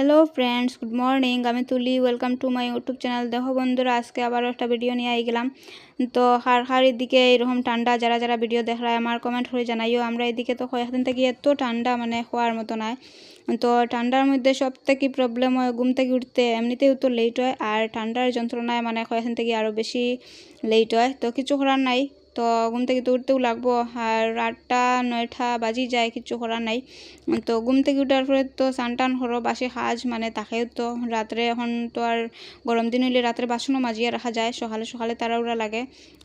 Hello friends good morning আমি Tuli welcome to my YouTube channel দেখো বন্ধুরা, আজকে আবারও একটা ভিডিও নিয়ে আই গেলাম। তো হার হার এদিকে এরকম ঠান্ডা, যারা যারা ভিডিও দেখায় আমার কমেন্ট করে জানাইও। আমরা এদিকে তো কয়েকদিন থেকে এত ঠান্ডা মানে হওয়ার মতো নয় তো ঠান্ডার মধ্যে সব থেকে প্রবলেম হয় ঘুম থেকে উঠতে, এমনিতেও তো লেট হয়। আর ঠান্ডার যন্ত্রণায় মানে কয়েকদিন থেকে আরও বেশি লেট হয়। তো কিছু করার নাই। তো ঘুম থেকে তো উঠতেও লাগবো। আর আটটা, নয়টা বাজি যায়, কিছু করার নাই। তো ঘুম থেকে উঠার পরে তো স্নান টান হরো বাসে সাজ মানে তাকেও তো। রাত্রে এখন তো আর গরম দিন হইলে রাত্রে বাসনও মাজিয়ে রাখা যায়, সকালে সকালে তাড়াহুড়া লাগে।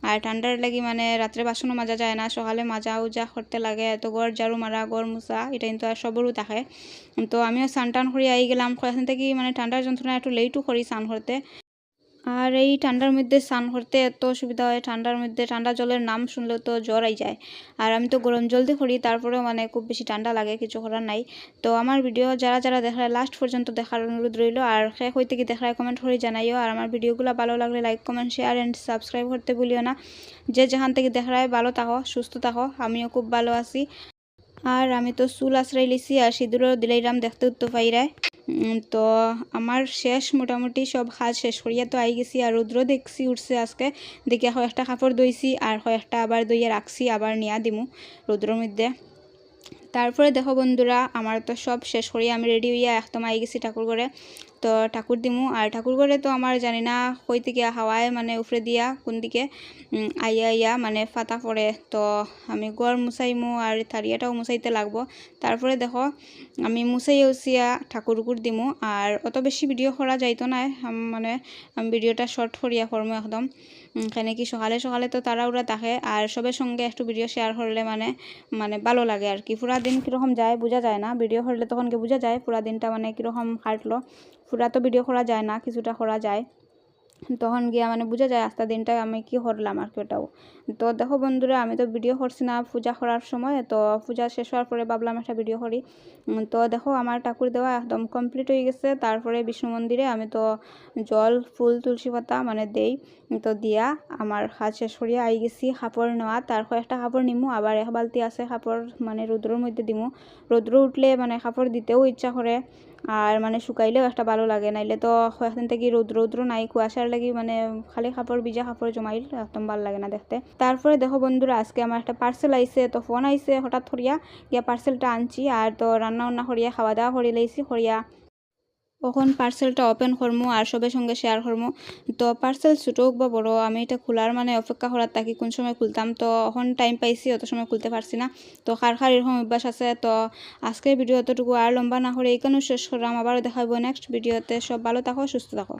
আর ঠান্ডার লাগি মানে রাত্রে বাসনও মাজা যায় না, সকালে মাজা উজা করতে লাগে। তো গড় ঝাড়ু মারা, গড় মুছা এটা কিন্তু আর সবরও থাকে। তো আমিও স্নান টান করে আই গেলাম। কয়েকদিন থেকে মানে ঠান্ডার যন্ত্রণা একটু লেটও করি স্নান করতে। আর এই ঠান্ডার মধ্যে স্নান করতে এত অসুবিধা হয়। ঠান্ডার মধ্যে ঠান্ডা জলের নাম শুনলে তো জ্বর আই যায়। আর আমি তো গরম জল দিয়ে করি, তারপরেও মানে খুব বেশি ঠান্ডা লাগে, কিছু করার নাই। তো আমার ভিডিও যারা যারা দেখায় লাস্ট পর্যন্ত দেখার অনুরোধ রইল। আর শেষ হইতে কি দেখায় কমেন্ট করে জানাইও। আর আমার ভিডিওগুলো ভালো লাগলে like comment share and subscribe করতে ভুলিও না। যে যেখান থেকে দেখায় ভালো থাকো, সুস্থ থাকো। আমিও খুব ভালো আছি। আর আমি তো চুল আশ্রয় লিছি, আর সিঁদুরও দিলাইরাম দেখতে উত্তো পাইরায়। তো আমার শেষ, মোটামুটি সব কাজ শেষ করিয়া তো আই গেছি আর রুদ্র দেখছি উঠছে আজকে। দেখে একটা কাপড় দইছি আর একটা আবার দইয়া রাখছি, আবার নিয়া দিমু রুদ্রর মধ্যে। তারপরে দেখো বন্ধুরা, আমার তো সব শেষ করিয়া আমি রেডি হইয়া একদম আই গেছি ঠাকুর ঘরে তো ঠাকুর দিমু। আর ঠাকুর ঘরে তো আমার জানি না কই থেকে হাওয়ায় মানে উফরে দিয়া কোন দিকে আইয়া আইয়া মানে ফাতা পড়ে তো আমি গড় মুছাইমু আর থারিয়াটাও মুছাইতে লাগবো। তারপরে দেখো, আমি মুছাই উচিয়া ঠাকুর উকুর দিমু। আর অত বেশি ভিডিও করা যাইতো না মানে আমি ভিডিওটা শর্ট করিয়া করব একদম। এখানে কি সকালে সকালে তো তারা ওরা থাকে আর সবের সঙ্গে একটু ভিডিও শেয়ার করলে মানে মানে ভালো লাগে আর কি। পুরা দিন কীরকম যায় বোঝা যায় না। ভিডিও করলে তখন কি বোঝা যায়। পুরা দিনটা মানে কীরকম কাটলো। পুরা তো ভিডিও করা যায় না, কিছুটা করা যায়। তখন গিয়া মানে বোঝা যায় আস্তা দিনটা আমি কি করলাম আর কি ওটাও। তো দেখো বন্ধুরা, আমি তো ভিডিও করছি না পূজা করার সময়, তো পূজা শেষ হওয়ার পরে ভাবলাম একটা ভিডিও করি। তো দেখো আমার ঠাকুর দেওয়া একদম কমপ্লিট হয়ে গেছে। তারপরে বিষ্ণু মন্দিরে আমি তো জল, ফুল, তুলসী পাতা মানে দেই। তো দিয়া আমার হাত শেষ করিয়া আই গেছি কাপড় নেওয়া। তারপর একটা কাপড় নিমু, আবার এক বালতি আছে কাপড় মানে রৌদ্রর মধ্যে দিমু। রৌদ্র উঠলে মানে কাপড় দিতেও ইচ্ছা করে। আর মানে শুকাইলেও একটা ভালো লাগে, নাইলে তো কয়েকদিন থেকে রৌদ্র রৌদ্র নাই কুয়াশার লাগি মানে খালি কাপড় ভিজা কাপড় জমাইল একদম ভালো লাগে না দেখতে। তারপরে দেখো বন্ধুরা, আজকে আমার একটা পার্সেল আইসে তো ফোন আইছে হঠাৎ করিয়া গিয়া পার্সেলটা আনছি আর তো রান্না বান্না করিয়া খাওয়া দাওয়া করি লাইছি করিয়া কখন পার্সেলটা ওপেন করমু আর সবের সঙ্গে শেয়ার করমু? তো পার্সেল ছোটো হোক বা বড়ো, আমি এটা খোলার মানে অপেক্ষা করার থাকি কোন সময় খুলতাম? তো এখন টাইম পাইছি, অত সময় খুলতে পারছি না। তো খার খার এরকম অভ্যাস আছে। তো আজকের ভিডিও এতটুকু আর লম্বা না করে এইখানেও শেষ করলাম আবারও দেখাবো নেক্সট ভিডিওতে সব ভালো থাকো, সুস্থ থাকো।